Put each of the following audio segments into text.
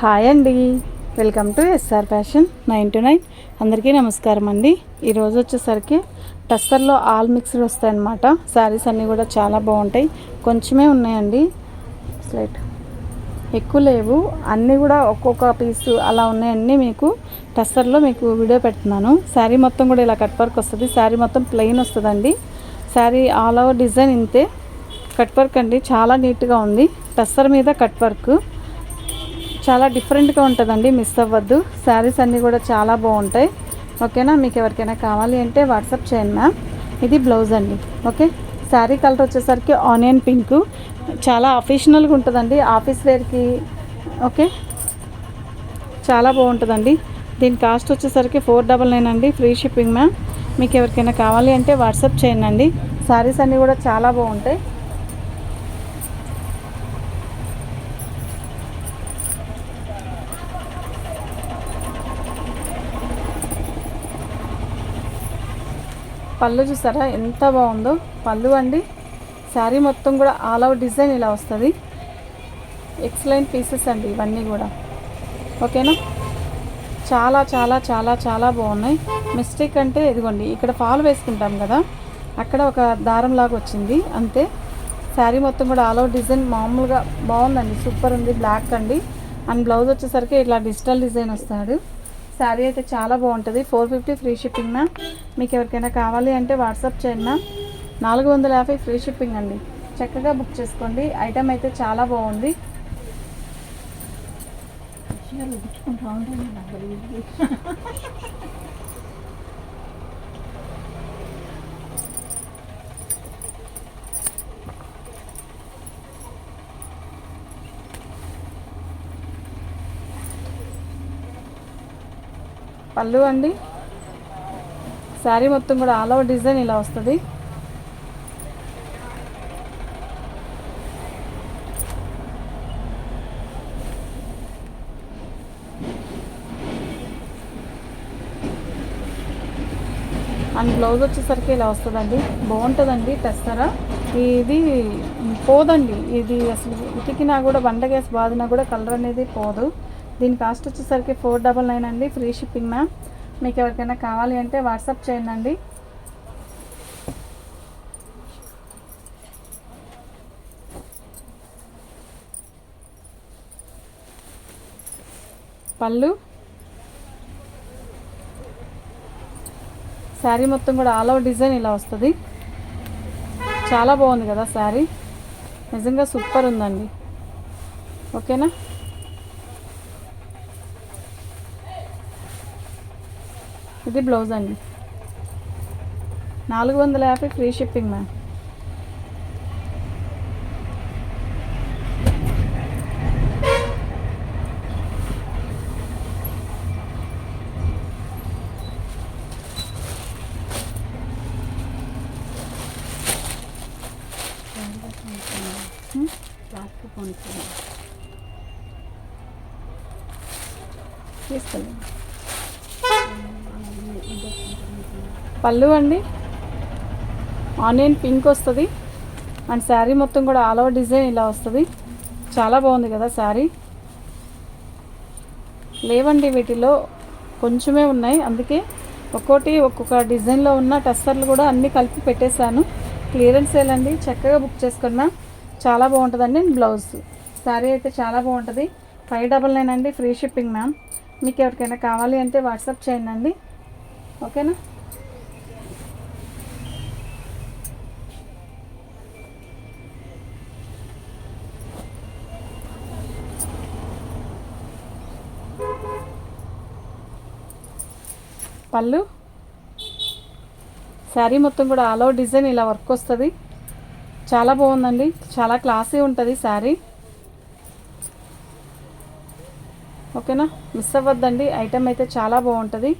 Hi అండి. Welcome to SR fashion nine two nine. అందరికీ నమస్కారం అండి. ఈరోజు వచ్చేసరికి టస్సర్లో ఆల్ మిక్స్డ్ వస్తాయన్నమాట. శారీస్ అన్నీ కూడా చాలా బాగుంటాయి. కొంచెమే ఉన్నాయండి. స్లైట్ ఎక్కువ లేవు. అన్నీ కూడా ఒక్కొక్క పీసు అలా ఉన్నాయన్నీ మీకు టస్సర్లో మీకు వీడియో పెడుతున్నాను. శారీ మొత్తం కూడా ఇలా కట్ వర్క్ వస్తుంది. శారీ మొత్తం ప్లెయిన్ వస్తుందండి. శారీ ఆల్ ఓవర్ డిజైన్ ఇంతే. కట్ వర్క్ అండి. చాలా నీట్గా ఉంది. టస్సర్ మీద కట్ వర్క్. చాలా డిఫరెంట్గా ఉంటుందండి. మిస్ అవ్వద్దు. శారీస్ అన్నీ కూడా చాలా బాగుంటాయి. ఓకేనా మీకు ఎవరికైనా కావాలి అంటే వాట్సాప్ చేయండి మ్యామ్ ఇది బ్లౌజ్ అండి. ఓకే శారీ కలర్ వచ్చేసరికి ఆనియన్ పింక్ చాలా అఫీషనల్గా ఉంటుందండి. ఆఫీస్ వేర్కి ఓకే చాలా బాగుంటుందండి. దీని కాస్ట్ వచ్చేసరికి ఫోర్ డబల్ నైన్ అండి. ఫ్రీ షిప్పింగ్ మ్యామ్ మీకు ఎవరికైనా కావాలి అంటే వాట్సాప్ చేయండి అండి. శారీస్ అన్నీ కూడా చాలా బాగుంటాయి. పళ్ళు చూసారా? ఎంత బాగుందో. పళ్ళు అండి. శారీ మొత్తం కూడా ఆల్ అవుట్ డిజైన్ ఇలా వస్తుంది. ఎక్సలెంట్ పీసెస్ అండి ఇవన్నీ కూడా. ఓకేనా? చాలా చాలా చాలా చాలా బాగున్నాయి. మిస్టేక్ అంటే ఇదిగోండి ఇక్కడ ఫాల్ వేసుకుంటాం కదా. అక్కడ ఒక దారం లాగా వచ్చింది. అంతే. శారీ మొత్తం కూడా ఆల్ అవుట్ డిజైన్ మామూలుగా బాగుందండి. సూపర్ ఉంది. బ్లాక్ అండి. అండ్ బ్లౌజ్ వచ్చేసరికి ఇట్లా డిజిటల్ డిజైన్ వస్తాడు. శారీ అయితే చాలా బాగుంటుంది. Four fifty free shipping ma'am మీకు ఎవరికైనా కావాలి అంటే వాట్సాప్ చేయండి మ్యామ్ నాలుగు వందల యాభై ఫ్రీ షిప్పింగ్ అండి. చక్కగా బుక్ చేసుకోండి. ఐటమ్ అయితే చాలా బాగుంది. పళ్ళు అండి. శారీ మొత్తం కూడా ఆల్ ఓవర్ డిజైన్ ఇలా వస్తుంది. అండ్ బ్లౌజ్ వచ్చేసరికి ఇలా వస్తుందండి. బాగుంటుందండి టెస్తరా ఇది పోదండి. ఇది అసలు ఉతికినా కూడా బండగేసి బాదినా కూడా కలర్ అనేది పోదు. దీని కాస్ట్ వచ్చేసరికి ఫోర్ డబల్ నైన్ అండి ఫ్రీ షిప్పింగ్ మ్యామ్. మీకు ఎవరికైనా కావాలి అంటే వాట్సాప్ చేయండి అండి. పళ్ళు. శారీ మొత్తం కూడా ఆల్ ఓవర్ డిజైన్ ఇలా వస్తుంది. చాలా బాగుంది కదా శారీ. నిజంగా సూపర్ ఉందండి. ఓకేనా? ఇది బ్లౌజ్ అండి. నాలుగు వందల యాభై ఫ్రీ షిప్పింగ్ మ్యామ్. తీసుకెళ్ళండి. పళ్ళు అండి. ఆనియన్ పింక్ వస్తుంది. అండ్ శారీ మొత్తం కూడా ఆల్ ఓవర్ డిజైన్ ఇలా వస్తుంది. చాలా బాగుంది కదా శారీ. లేవండి వీటిలో కొంచెమే ఉన్నాయి. అందుకే ఒక్కోటి ఒక్కొక్క డిజైన్లో ఉన్న టస్టర్లు కూడా అన్నీ కలిపి పెట్టేశాను. క్లియరెన్స్ సేల్ చక్కగా బుక్ చేసుకున్నా చాలా బాగుంటుందండి. బ్లౌజ్ శారీ అయితే చాలా బాగుంటుంది. ఫైవ్ డబల్ నైన్ అండి. Free shipping ma'am. మీకు ఎవరికైనా కావాలి అంటే వాట్సాప్ చేయండి అండి. ఓకేనా? పళ్ళు. శారీ మొత్తం కూడా ఆల్ ఓవర్ డిజైన్ ఇలా వర్క్ వస్తుంది. చాలా బాగుందండి. చాలా క్లాసీ ఉంటుంది శారీ. ఓకేనా? మిస్ అవ్వద్దండి. ఐటమ్ అయితే చాలా బాగుంటుంది.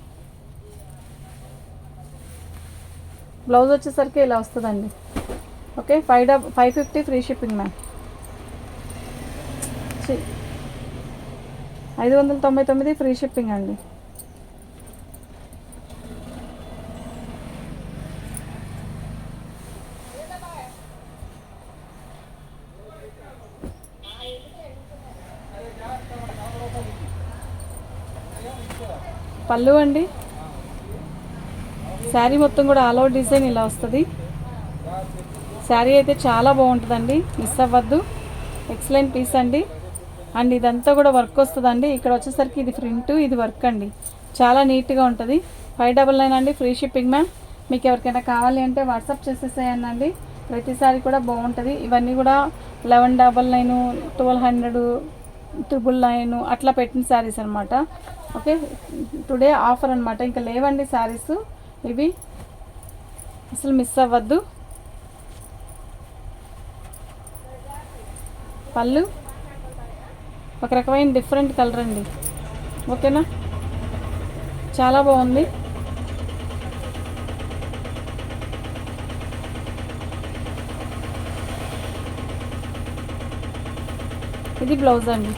బ్లౌజ్ వచ్చేసరికి ఇలా వస్తుందండి. Okay? Five double five fifty free shipping ma'am ఐదు వందల తొంభై తొమ్మిది ఫ్రీ షిప్పింగ్ అండి. పళ్ళు అండి. శారీ మొత్తం కూడా ఆల్ అవుట్ డిజైన్ ఇలా వస్తుంది. శారీ అయితే చాలా బాగుంటుందండి. మిస్ అవ్వద్దు. ఎక్సలెంట్ పీస్ అండి. అండ్ ఇదంతా కూడా వర్క్ వస్తుందండి. ఇక్కడ వచ్చేసరికి ఇది ప్రింట్ ఇది వర్క్ అండి. చాలా నీట్గా ఉంటుంది. ఫైవ్ డబల్ నైన్ అండి. ఫ్రీ షిప్పింగ్ మ్యామ్ మీకు ఎవరికైనా కావాలి అంటే వాట్సాప్ చేసేసేయండి ప్రతిసారి కూడా బాగుంటుంది. ఇవన్నీ కూడా eleven double nine twelve hundred triple nine అట్లా పెట్టిన శారీస్ అనమాట ఓకే? టుడే ఆఫర్ అనమాట ఇంకా లేవండి శారీస్. ఇవి అసలు మిస్ అవ్వద్దు. పళ్ళు. ఒక రకమైన డిఫరెంట్ కలర్ అండి. ఓకేనా? చాలా బాగుంది. ఇది బ్లౌజ్ అండి.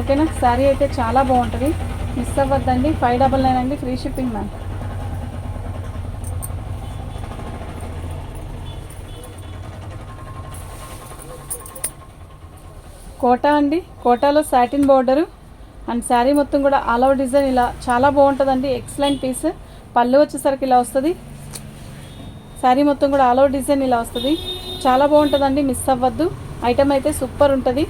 ఓకేనా? శారీ అయితే చాలా బాగుంటుంది. మిస్ అవ్వద్దండి. ఫైవ్ డబల్ నైన్ అండి. Free shipping ma'am. కోటా అండి. కోటాలో సాటిన్ బార్డరు అండ్ శారీ మొత్తం కూడా ఆల్ ఓవర్ డిజైన్ ఇలా చాలా బాగుంటుందండి. ఎక్సలెంట్ పీస్ పళ్ళు వచ్చేసరికి ఇలా వస్తుంది. శారీ మొత్తం కూడా ఆల్ ఓవర్ డిజైన్ ఇలా వస్తుంది. చాలా బాగుంటుందండి. మిస్ అవ్వద్దు. ఐటమ్ అయితే సూపర్ ఉంటుంది.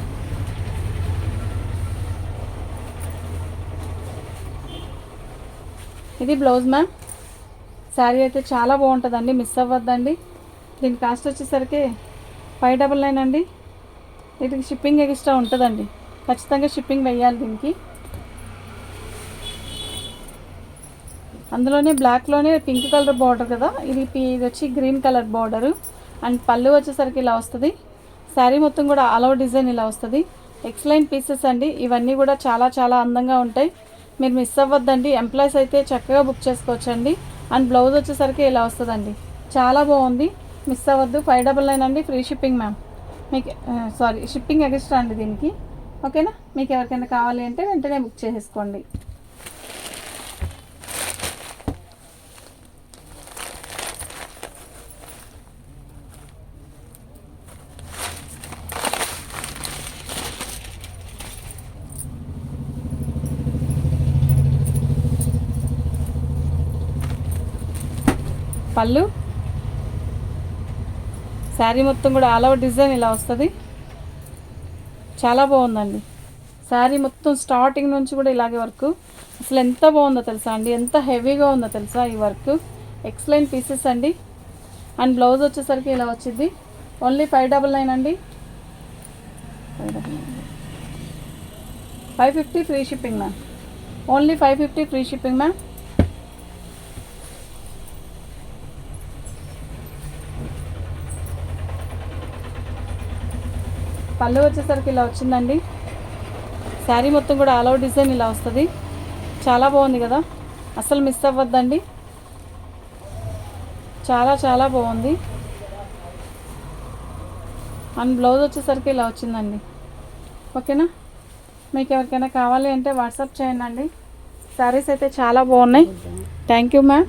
ఇది బ్లౌజ్ మ్యామ్. శారీ అయితే చాలా బాగుంటుందండి మిస్ అవ్వద్దండి. దీని కాస్ట్ వచ్చేసరికి ఫైవ్ డబల్ నైన్ అండి. వీటికి షిప్పింగ్ ఎక్స్ట్రా ఉంటుందండి. ఖచ్చితంగా షిప్పింగ్ వేయాలి దీనికి. అందులోనే బ్లాక్లోనే పింక్ కలర్ బార్డర్ కదా. ఇది ఇది వచ్చి గ్రీన్ కలర్ బార్డరు అండ్ పళ్ళు వచ్చేసరికి ఇలా వస్తుంది. శారీ మొత్తం కూడా ఆల్ డిజైన్ ఇలా వస్తుంది. ఎక్సలెంట్ పీసెస్ అండి. ఇవన్నీ కూడా చాలా చాలా అందంగా ఉంటాయి. మీరు మిస్ అవ్వద్దండి. ఎంప్లాయీస్ అయితే చక్కగా బుక్ చేసుకోవచ్చండి. అండ్ బ్లౌజ్ వచ్చేసరికి ఇలా వస్తుందండి. చాలా బాగుంది. మిస్ అవ్వద్దు. ఫైవ్ డబల్ నైన్ అండి. ఫ్రీ షిప్పింగ్ మ్యామ్ మీకు సారీ షిప్పింగ్ ఎక్స్ట్రా అండి దీనికి. ఓకేనా మీకు ఎవరికైనా కావాలి అంటే వెంటనే బుక్ చేసేసుకోండి. పళ్ళు. శారీ మొత్తం కూడా ఆల్ ఓవర్ డిజైన్ ఇలా వస్తుంది. చాలా బాగుందండి. శారీ మొత్తం స్టార్టింగ్ నుంచి కూడా ఇలాగే వర్క్. అసలు ఎంత బాగుందో తెలుసా అండి? ఎంత హెవీగా ఉందో తెలుసా ఈ వర్క్. ఎక్సలెంట్ పీసెస్ అండి. అండ్ బ్లౌజ్ వచ్చేసరికి ఇలా వచ్చింది. ఓన్లీ ఫైవ్ డబల్ నైన్ అండి. Five fifty free shipping ma'am only five fifty free shipping ma'am పళ్ళు వచ్చేసరికి ఇలా వచ్చిందండి. శారీ మొత్తం కూడా ఆల్ అవుట్ డిజైన్ ఇలా వస్తుంది. చాలా బాగుంది కదా. అసలు మిస్ అవ్వద్దండి. చాలా చాలా బాగుంది. అండ్ బ్లౌజ్ వచ్చేసరికి ఇలా వచ్చిందండి. ఓకేనా? మీకు ఎవరికైనా కావాలి అంటే వాట్సాప్ చేయండి అండి. శారీస్ అయితే చాలా బాగున్నాయి. Thank you ma'am